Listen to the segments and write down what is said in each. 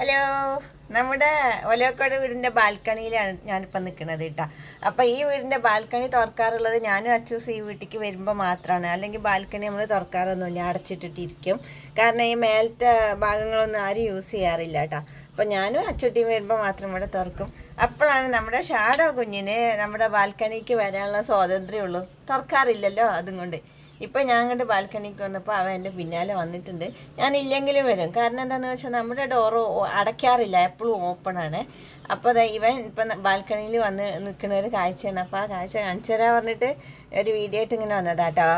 Hello നമ്മുടെ ഒലക്കോട് വീടിന്റെ ബാൽക്കണിയിലാണ് ഞാനിപ്പോൾ നിൽക്കുന്നത് കേട്ടോ അപ്പോൾ ഈ വീടിന്റെ ബാൽക്കണി തുറക്കാറുള്ളത് ഞാനും അച്ചൂസ് ഈ വീട്ടിലേക്ക് വരുമ്പോൾ മാത്രമാണ് അല്ലെങ്കിൽ ബാൽക്കണി നമ്മൾ തുറക്കാറൊന്നുമില്ല അടച്ചിട്ടിട്ടിരിക്കും. കാരണം ഈ മേലത്തെ ഭാഗങ്ങളൊന്നും ആരും യൂസ് ചെയ്യാറില്ല കേട്ടോ അപ്പോൾ ഞാനും അച്ചുട്ടിയും വരുമ്പോൾ മാത്രം ഇവിടെ തുറക്കും. അപ്പോഴാണ് നമ്മുടെ ഷാഡോ കുഞ്ഞിന് നമ്മുടെ ബാൽക്കണിക്ക് വരാനുള്ള സ്വാതന്ത്ര്യമുള്ളൂ തുറക്കാറില്ലല്ലോ അതും കൊണ്ട്. ഇപ്പം ഞാൻ കണ്ട് ബാൽക്കണിക്ക് വന്നപ്പോൾ അവൻ എന്റെ പിന്നാലെ വന്നിട്ടുണ്ട്. ഞാൻ ഇല്ലെങ്കിലും വരും. കാരണം എന്താണെന്ന് വെച്ചാൽ നമ്മുടെ ഡോറ് അടയ്ക്കാറില്ല. എപ്പോഴും ഓപ്പൺ ആണ്. അപ്പോൾ അതാ ഇവൻ ഇപ്പം ബാൽക്കണിയിൽ വന്ന് നിൽക്കുന്ന ഒരു കാഴ്ചയാണ്. അപ്പോൾ ആ കാഴ്ച കാണിച്ചു തരാൻ പറഞ്ഞിട്ട് ഒരു വീഡിയോ ആയിട്ട് ഇങ്ങനെ വന്നതാട്ടോ.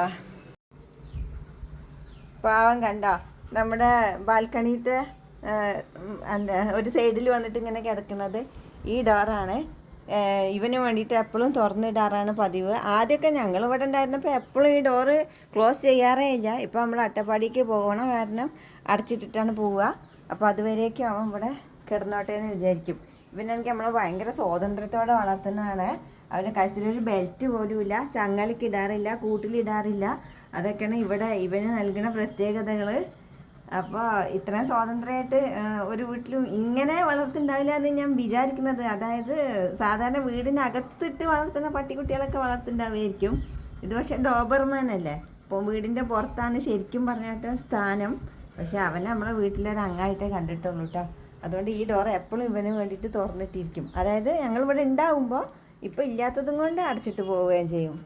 പാവം കണ്ടോ നമ്മുടെ ബാൽക്കണിത്തെ എന്താ ഒരു സൈഡിൽ വന്നിട്ട് ഇങ്ങനെ കിടക്കുന്നത് ഈ ഡോറാണ് ഇവന് വേണ്ടിയിട്ട് എപ്പോഴും തുറന്നിടാറാണ് പതിവ്. ആദ്യമൊക്കെ ഞങ്ങൾ ഇവിടെ ഉണ്ടായിരുന്നപ്പോൾ എപ്പോഴും ഈ ഡോറ് ക്ലോസ് ചെയ്യാറേ ഇല്ല. ഇപ്പോൾ നമ്മൾ അട്ടപ്പാടിക്ക് പോകണം കാരണം അടച്ചിട്ടിട്ടാണ് പോവുക. അപ്പോൾ അതുവരെയൊക്കെ അവൻ ഇവിടെ കിടന്നോട്ടെ എന്ന് വിചാരിക്കും. എനിക്ക് നമ്മൾ ഭയങ്കര സ്വാതന്ത്ര്യത്തോടെ വളർത്തുന്നതാണ്. അവന് കഴുത്തിലൊരു ബെൽറ്റ് പോലുമില്ല. ചങ്ങലക്കിടാറില്ല കൂട്ടിലിടാറില്ല. അതൊക്കെയാണ് ഇവിടെ ഇവന് നൽകുന്ന പ്രത്യേകതകൾ അപ്പോൾ ഇത്രയും സ്വാതന്ത്ര്യമായിട്ട് ഒരു വീട്ടിലും ഇങ്ങനെ വളർത്തുണ്ടാവില്ല എന്ന് ഞാൻ വിചാരിക്കുന്നത്. അതായത് സാധാരണ വീടിനകത്തിട്ട് വളർത്തുന്ന പട്ടിക്കുട്ടികളൊക്കെ വളർത്തുണ്ടാവുമായിരിക്കും. ഇത് പക്ഷേ ഡോബർമാൻ അല്ലേ ഇപ്പോൾ വീടിന്റെ പുറത്താണ് ശരിക്കും പറഞ്ഞിട്ട് സ്ഥാനം. പക്ഷെ അവൻ നമ്മളെ വീട്ടിലൊരു അംഗമായിട്ടേ കണ്ടിട്ടുള്ളൂ കേട്ടോ അതുകൊണ്ട് ഈ ഡോർ എപ്പോഴും ഇവന് വേണ്ടിയിട്ട് തുറന്നിട്ടിരിക്കും. അതായത് ഞങ്ങളിവിടെ ഉണ്ടാവുമ്പോൾ ഇപ്പോൾ ഇല്ലാത്തതും കൊണ്ട് അടച്ചിട്ട് പോവുകയും ചെയ്യും.